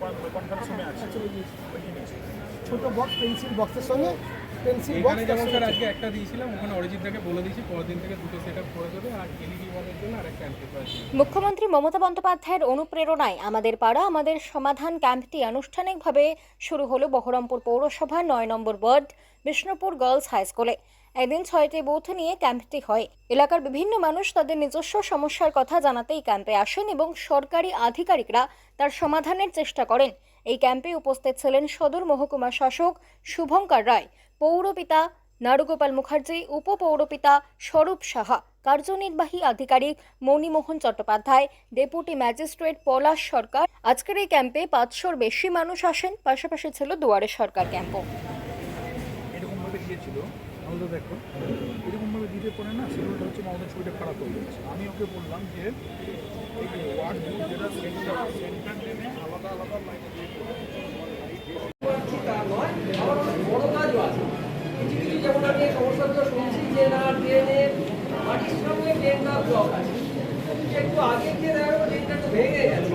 Conference রুমে আছে। জিনিস ছোট বক্স পেন্সিল বক্সের সঙ্গে পেন্সিল এখানে বক্স যেমন স্যার আজকে একটা দিয়েছিলাম ওখানে অরিজিৎ দাকে বলে দিয়েছি পরের দিন থেকে দুটো সেট আপ করে দেবে আর এলইডি ওয়ালের জন্য আর একটা মুখ্যমন্ত্রী মমতা বন্দ্যোপাধ্যায়ের অনুপ্রেরণায় আমাদের পাড়া আমাদের সমাধান ক্যাম্পটি আনুষ্ঠানিকভাবে শুরু হলো বহরমপুর পৌরসভার নয় নম্বর ওয়ার্ড বিষ্ণুপুর গার্লস হাই স্কুলে। এদিন ছয়টি বুথ নিয়ে ক্যাম্পটি হয়। এলাকার বিভিন্ন মানুষ তাদের নিজস্ব সমস্যার কথা জানাতে এই ক্যাম্পে আসেন এবং সরকারি আধিকারিকরা তার সমাধানের চেষ্টা করেন। এই ক্যাম্পে উপস্থিত ছিলেন সদর মহকুমা শাসক শুভঙ্কর রায়, পৌরপিতা নারুগোপাল মুখার্জি, উপপৌরপিতা স্বরূপ সাহা, কার্যনির্বাহী আধিকারিক মণিমোহন চট্টোপাধ্যায়, ডেপুটি ম্যাজিস্ট্রেট পলাশ সরকার। আজকের এই ক্যাম্পে পাঁচশোর বেশি মানুষ আসেন, পাশাপাশি ছিল দুয়ারে সরকার সেন্টার আলাদা আলাদা লাইনে দিয়ে তা নয় আমার অনেক বড় কাজও আছে কিছু কিছু যেমন আমি এই সমস্যাগুলো যে ট্রেনের মাটির সঙ্গে ট্রেনটা ব্লক আছে। একটু আগে গিয়ে দেখা গেলো ট্রেনটা একটু ভেঙে গেছে।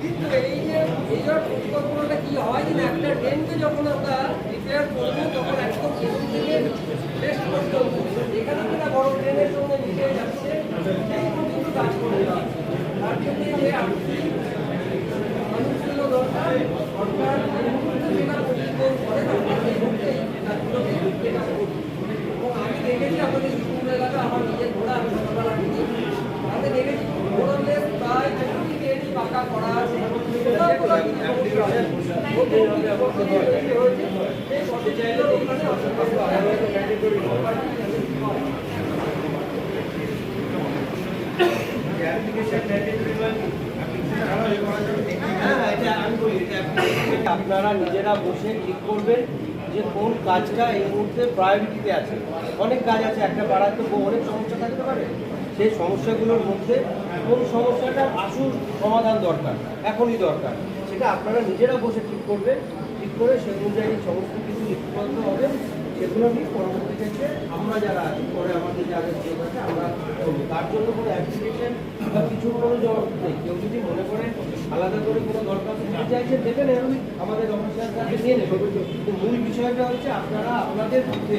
কিন্তু এই যে এই যে পরিকল্পনাটা কি হয় যে একটা ট্রেনকে যখন আমরা রিপেয়ার করব, তখন একদম প্রথম থেকে টেস্ট পর্যন্ত যেখানে কিনা বড় ট্রেনের সঙ্গে মিশে যাচ্ছে, সেই পর্যন্ত কাজ করে দেওয়া। তার জন্য যে আর্থিক মানুষগুলো দরকার সরকার এই মুহূর্তে যেটা প্রতিকূল করে আমরা সেই মুহূর্তে এই কাজগুলোকে যেটা করি। এবং আমি দেখেছি আমাদের স্কুল এলাকা আমার নিজের ঘোড়া আমি ছোটবেলা থেকে তাতে দেখেছি ঘোড়ালে প্রায় চল্লিশ ট্রেনই পাকা করা আছে কোথাও কোথাও কিছু সমস্যা আছে। নতুন কিছু বসতি তৈরি হয়েছে, সেই বসতিগুলোর ওখানে আশেপাশে হ্যাঁ, এটা আমি বলি, এটা application আপনারা নিজেরা বসে ঠিক করবেন যে কোন কাজটা এই মুহূর্তে প্রায়োরিটিতে আছে। অনেক কাজ আছে, একটা পাড়ার তো অনেক সমস্যা থাকতে পারে। সেই সমস্যাগুলোর মধ্যে কোন সমস্যাটার আসল সমাধান দরকার, এখনই দরকার। সেটা আপনারা নিজেরা বসে ঠিক করবেন। ঠিক করে সেই অনুযায়ী সমস্ত কিছু লিপিবদ্ধ হবে, সেগুলো নিয়ে পরবর্তী ক্ষেত্রে আমরা যারা আছি, পরে আমাদের যারা যোগ আছে, আমরা করব। তার জন্য কোনো অ্যাপ্লিকেশন বা কিছু কোনো জবাব নেই। কেউ যদি মনে করে আলাদা করে কোনো দরখাস্ত দিতে চাইছে দেবেন এরকম আমাদের অফিসার কাছে নিয়ে নেবে। কিন্তু মূল বিষয়টা হচ্ছে আপনারা আপনাদের মধ্যে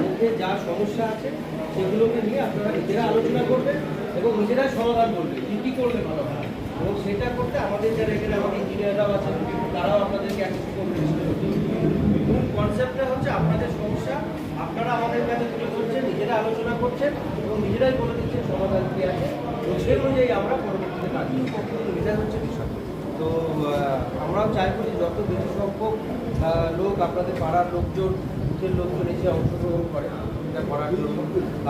মধ্যে যা সমস্যা আছে, সেগুলোকে নিয়ে আপনারা নিজেরা আলোচনা করবেন এবং নিজেরা সমাধান করবেন। কী কী করলে ভালো হয়? এবং সেটা করতে আমাদের যারা এখানে আমাদের ইঞ্জিনিয়াররাও আছেন তারাও আপনাদেরকে অ্যাসিস্ট করবেন মূল কনসেপ্টটা হচ্ছে আপনাদের সমস্যা। আপনারা আমাদের কাছে তুলে ধরছেন, নিজেরা আলোচনা করছেন এবং নিজেরাই বলে দিচ্ছেন সমাধান কি আছে। তো সেই অনুযায়ী আমরা পরবর্তীতে কাজ করব। এটা হচ্ছে বিষয়। তো আমরাও চাইব যে যত বেশি সংখ্যক লোক, আপনাদের পাড়ার লোকজন বুথের লোকজন এসে অংশগ্রহণ করে। এটা করার জন্য।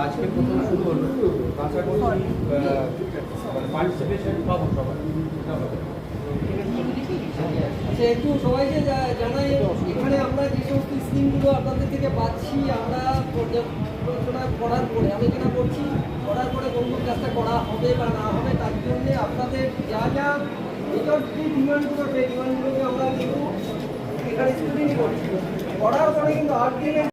আজকে প্রথম শুরু হলো। আশা করছি পার্টিসিপেশন পাবো সবাই। এটা হবে। আচ্ছা একটু সবাইকে জানাই স্কিমগুলো আপনাদের থেকে পাচ্ছি আমরা পর্যালোচনা করার পরে, আলোচনা করছি, করার পরে কোন কোন কাজটা করা হবে বা না হবে তার জন্য আপনাদের যা যা ভিতর যে ডিমান্ডগুলো সেই ডিমান্ডগুলোকে আমরা কিন্তু এখানে স্টুডেন্ট করছি। করার পরে কিন্তু আর্গুমেন্ট